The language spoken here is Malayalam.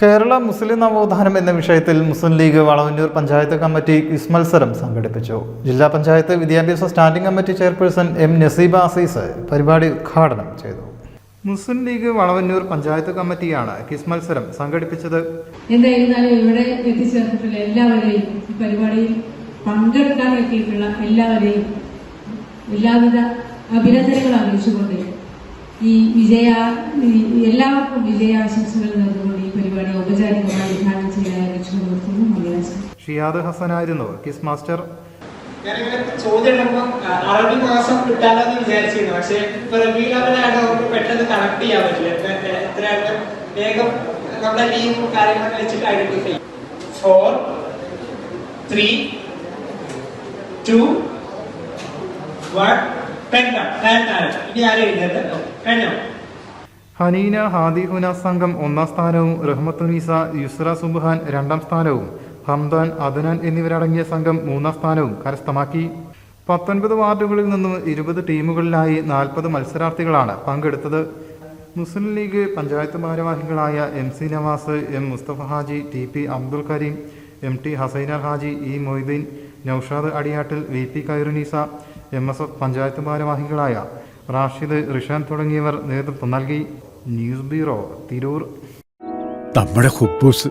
കേരള മുസ്ലിം നവോത്ഥാനം എന്ന വിഷയത്തിൽ മുസ്ലിം league Valavannur panchayat committee quiz മത്സരം സംഘടിപ്പിച്ചു. ജില്ലാ പഞ്ചായത്ത് വിദ്യാഭ്യാസ standing committee chairperson M Naseeba Azeez പരിപാടി ഉദ്ഘാടനം ചെയ്തു. മുസ്ലിം ലീഗ് വളവന്നൂർ പഞ്ചായത്ത് കമ്മിറ്റിയാണ് ക്വിസ് മത്സരം സംഘടിപ്പിച്ചത്. എന്തായിരുന്നാലും ഇവിടെ എത്തിച്ചേർന്നിട്ടുള്ള എല്ലാവരെയും ഈ പരിപാടിയിൽ പങ്കെടുക്കാൻ എത്തിയിട്ടുള്ള എല്ലാവരെയും എല്ലാവിധ അഭിനന്ദനങ്ങൾ അറിയിച്ചുകൊണ്ട് ഈ വിജയ എല്ലാവർക്കും വിജയാശംസകൾ നേർന്നുകൊണ്ട് ഈ പരിപാടി ഷിയാദ് ഹസനായിരുന്നു. കിസ് മാസ്റ്റർ ഞാനിങ്ങനെ ചോദ്യം ഇടുമ്പോൾ അറബി മാസം കിട്ടാലോ എന്ന് വിചാരിച്ചിരുന്നു. പക്ഷെ ഇപ്പൊ നമുക്ക് പെട്ടെന്ന് കണക്ട് ചെയ്യാൻ പറ്റില്ല. എത്ര എത്രയാണ് വേഗം നമ്മുടെ ലീവും കാര്യങ്ങളൊക്കെ വെച്ചിട്ട് identify four three two one ten ഇനി ആരും എഴുതരുത് കഴിഞ്ഞോ ഹനീന ഹാദിഹുന സംഘം ഒന്നാം സ്ഥാനവും റഹ്മത്തുനീസ യുസ്ര സുബ്ഹാൻ രണ്ടാം സ്ഥാനവും. ഹംദാൻ അദനാൻ എന്നിവരടങ്ങിയ സംഘം മൂന്നാം സ്ഥാനവും കരസ്ഥമാക്കി. പത്തൊൻപത് വാർഡുകളിൽ നിന്നും ഇരുപത് ടീമുകളിലായി നാൽപ്പത് മത്സരാർത്ഥികളാണ് പങ്കെടുത്തത്. മുസ്ലിം ലീഗ് പഞ്ചായത്ത് ഭാരവാഹികളായ M C Navas M Musthafa Haji T P Abdul Kareem M T Hassainar Haji E Moitheen Naushad Adiyattil V P Khairunnisa M S F panchayat ഭാരവാഹികളായ റാഷിദ് റിഷാൻ തുടങ്ങിയവർ നേതൃത്വം നൽകി. News bureau Tirur. നമ്മുടെ കുബൂസ്